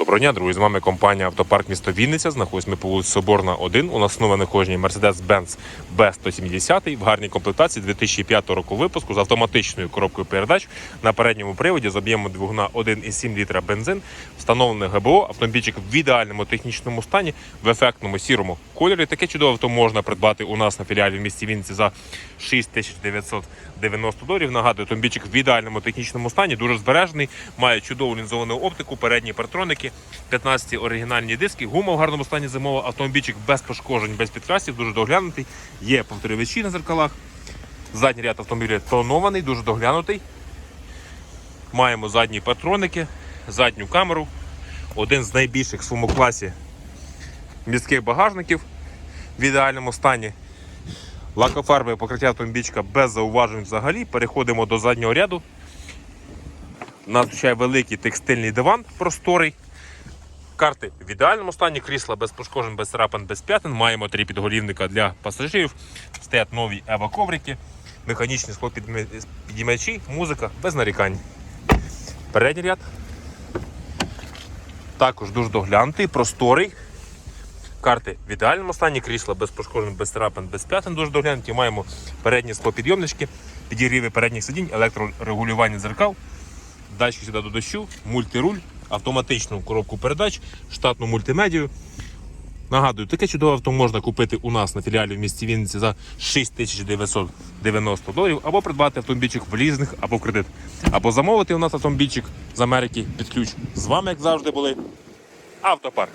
Доброго дня, друзі. З вами компанія Автопарк місто Вінниця. Знаходимося ми по вулиці Соборна 1. У нас знову на кожній Mercedes-Benz B170 в гарній комплектації 2005 року випуску з автоматичною коробкою передач на передньому приводі з об'ємом двигуна 1,7 літра бензин, встановлений ГБО, автомобільчик в ідеальному технічному стані, в ефектному сірому кольорі. Таке чудове авто можна придбати у нас на філіалі в місті Вінниці за 6990 доларів. Нагадую, автомобільчик в ідеальному технічному стані, дуже збережений, має чудову лінзовану оптику, передні партроники, 15 оригінальні диски, гума в гарному стані зимова, автомобільчик без пошкоджень, без підкрасів, дуже доглянутий. Є повторювачі на зеркалах. Задній ряд автомобіля тонований, дуже доглянутий. Маємо задні патроники, задню камеру. Один з найбільших в своєму класі міських багажників в ідеальному стані. Лакофарбове покриття автомобільчика без зауважень взагалі. Переходимо до заднього ряду. Надзвичайно великий текстильний диван просторий. Карти в ідеальному стані, крісла без пошкоджень, без царапин, без п'ятин. Маємо три підголівника для пасажирів. Стоять нові ева-коврики, механічні склопідіймачі, музика без нарікань. Передній ряд. Також дуже доглянутий, просторий. Карти в ідеальному стані, крісла без пошкоджень, без царапин, без п'ятин дуже доглянуті. Маємо передні склопідйомнички, підігріви передніх сидінь, електрорегулювання дзеркал, датчики сюди до дощу, мультируль, автоматичну коробку передач, штатну мультимедію. Нагадую, таке чудове авто можна купити у нас на філіалі в місті Вінниці за 6990 доларів, або придбати автомобільчик в лізинг або в кредит, або замовити у нас автомобільчик з Америки під ключ. З вами, як завжди, були Автопарк.